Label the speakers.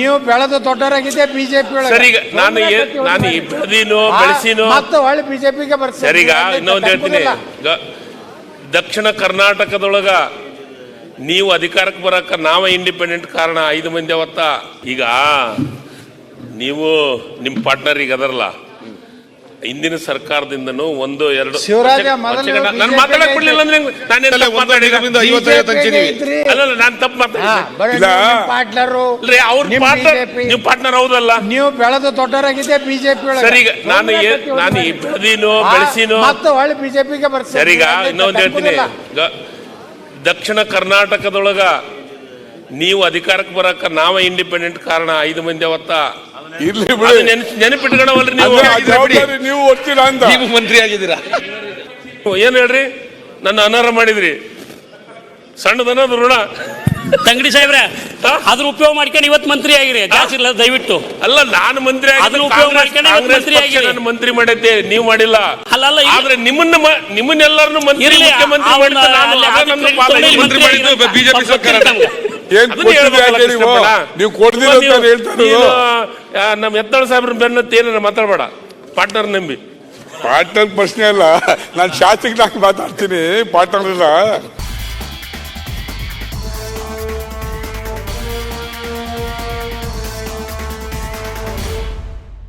Speaker 1: ನೀವು ಬೆಳೆದು ದೊಡ್ಡರಾಗಿದ್ದೆ BJP
Speaker 2: sir ಈಗ ನಾನು ಏ- ನಾನು ಈ ಬೆಳೆದಿನೋ ಬೆಳೆಸಿನೋ
Speaker 1: ಮತ್ತೆ ಒಳ್ಳೆ ಬಿಜೆಪಿಗೆ ಬರ್ತೀರಿ
Speaker 2: ಈಗ ಇನ್ನೊಂದು ಹೇಳ್ತೀನಿ. ಗ- ದಕ್ಷಿಣ ಕರ್ನಾಟಕದೊಳಗ ನೀವು ಅಧಿಕಾರಕ್ಕೆ ಬರಕ್ಕ ನಾವ ಇಂಡಿಪೆಂಡೆಂಟ್ ಕಾರಣ ಐದು ಮಂದಿ ಅವತ್ತ. ಈಗ ನೀವು ನಿಮ್ಮ ಪಾರ್ಟ್ನರ್ ಈಗ ಅದರಲ್ಲ. ಹಿಂದಿನ ಸರ್ಕಾರದಿಂದನೂ ಒಂದು ಎರಡು
Speaker 1: ಶಿವರಾಜ ಮೊದಲು
Speaker 2: ನಾನು ಮಾತಾಡಕ್ ಬಿಡ್ಲಿಲ್ಲ ಅಂದ್ರೆ ನಾನು ನಾನೇನ್
Speaker 3: ಅಲ್ಲ,
Speaker 2: ತಪ್ಪು?
Speaker 3: ಐದರಿಂದ ಐವತ್ತೈವತ್ತು
Speaker 2: ನಾನು ತಪ್ಪು ಮಾತಾಡಿದೆ
Speaker 3: ಇಲ್ಲ.
Speaker 1: ಪಾರ್ಟ್ನರು
Speaker 2: ಅಲ್ರಿ ಅವ್ರ ಪಾರ್ಟ್ನರ್ ನೀವು ಪಾರ್ಟ್ನರ್ ಹೌದಲ್ಲ?
Speaker 1: ನೀವು ಬೆಳೆದು ದೊಡ್ಡವರಾಗಿದೆ ಬಿಜೆಪಿ
Speaker 2: ಸರಿ ಈಗ ನಾನು ಏ- ನಾನು ಈ ಬೆಳೆದಿನೋ ಬೆಳೆಸಿನೋ
Speaker 1: ಮತ್ತೆ ಒಳ್ಳೆ ಬಿಜೆಪಿಗೆ ಬರ್ತೀನಿ.
Speaker 2: ಸರಿಗ ಇನ್ನೊಂದು ಹೇಳ್ತೀನಿ. ಗ- ದಕ್ಷಿಣ ಕರ್ನಾಟಕದೊಳಗ ನೀವು ಅಧಿಕಾರಕ್ಕೆ ಬರಕ ನಾವೇ ಇಂಡಿಪೆಂಡೆಂಟ್ ಕಾರಣ ಐದು ಮಂದಿ ಅವತ್ತ
Speaker 3: ಇರ್ಲಿ ಬಿಡಿ.
Speaker 2: ನೆನಪಿಟ್ಕೊಳ್ಳವಲ್ರಿ ನೀವು.
Speaker 3: ಅದು ಆ ಜವಾಬ್ದಾರಿ ನೀವು ಹೊರ್ತೀರಾ ಅಂತ.
Speaker 4: ನೀವು ಮಂತ್ರಿ ಆಗಿದ್ದೀರಾ?
Speaker 2: ಏನ್ ಹೇಳ್ರಿ? ನನ್ನ ಅನರ್ಹ ಮಾಡಿದ್ರಿ. ಸಣ್ಣದನ್ನೋದು ಋಣ.
Speaker 5: ತಂಗಡಿ ಸಾಹೇಬ್ರೆ? ಅದ್ರ ಉಪಯೋಗ ಮಾಡ್ಕೊಂಡು ಇವತ್ತು ಮಂತ್ರಿ ಆಗಿರಿ. ಜಾಸ್ತಿ ಇಲ್ಲ ದಯವಿಟ್ಟು.
Speaker 2: ಅಲ್ಲ ನಾನು ಮಂತ್ರಿ ಆಗಿ-
Speaker 5: ಅದನ್ನ ಉಪಯೋಗ
Speaker 2: ಕಾಂಗ್ರೆಸ್-
Speaker 5: ಮಾಡ್ಕೊಂಡು
Speaker 2: ಕಾಂಗ್ರೆಸ್
Speaker 5: ಮಂತ್ರಿ
Speaker 2: ಪಕ್ಷ. ನನ್ನ ಮಂತ್ರಿ ಮಾಡೈತೆ ನೀವು ಮಾಡಿಲ್ಲ.
Speaker 5: ಅಲ್ಲ, ಅಲ್ಲ,
Speaker 2: ಆದ್ರೆ ನಿಮ್ಮನ್ನ ಮ- ನಿಮ್ಮನ್ನೆಲ್ಲರನ್ನು ಮಂತ್ರಿ
Speaker 5: ಇರ್ಲಿ,
Speaker 2: ಮುಖ್ಯಮಂತ್ರಿ
Speaker 5: ಅವ್ನ
Speaker 2: ಮಾಡಿದ್ದು ನಾನು
Speaker 5: ಅಲ್ಲಿ
Speaker 2: ಅದೇ ನನ್ನ
Speaker 5: ಆದಿತ್ಯ
Speaker 2: ಪಾಲ
Speaker 5: ತೊಂಬೈ ಮಂತ್ರಿ
Speaker 4: ಮಾಡಿದ್ದು ಬಿಜೆಪಿ ಸರ್ಕಾರ.
Speaker 3: ಏನ್
Speaker 2: ಅದನ್ನ
Speaker 3: ಕೊಟ್ಟಿದ್ದೀರಿ
Speaker 2: ಹೇಳ್ಬೇಕಲ್ಲ
Speaker 3: ಯಾಕೆ ನೀವು?
Speaker 2: ಕೃಷ್ಣಪ್ಪಣ್ಣ?
Speaker 3: ನೀವು ಕೊಡ್ದಿಲ್ಲ ಅಂತ
Speaker 2: ನೀನು, ನಮ್ಮ ಎತ್ತಾಳ ಸಾಹೇಬ್ರ ಬೆನ್ನತ್ತಿ ಏನಾರ ಮಾತಾಡಬೇಡ. ಪಾರ್ಟ್ನರ್ ನಂಬಿ.
Speaker 3: ಪಾರ್ಟ್ನರ್ ಪ್ರಶ್ನೆ ಅಲ್ಲ, ನಾನು ಶಾಸಕನಾಗಿ ಮಾತಾಡ್ತೀನಿ ಪಾರ್ಟ್ನರ್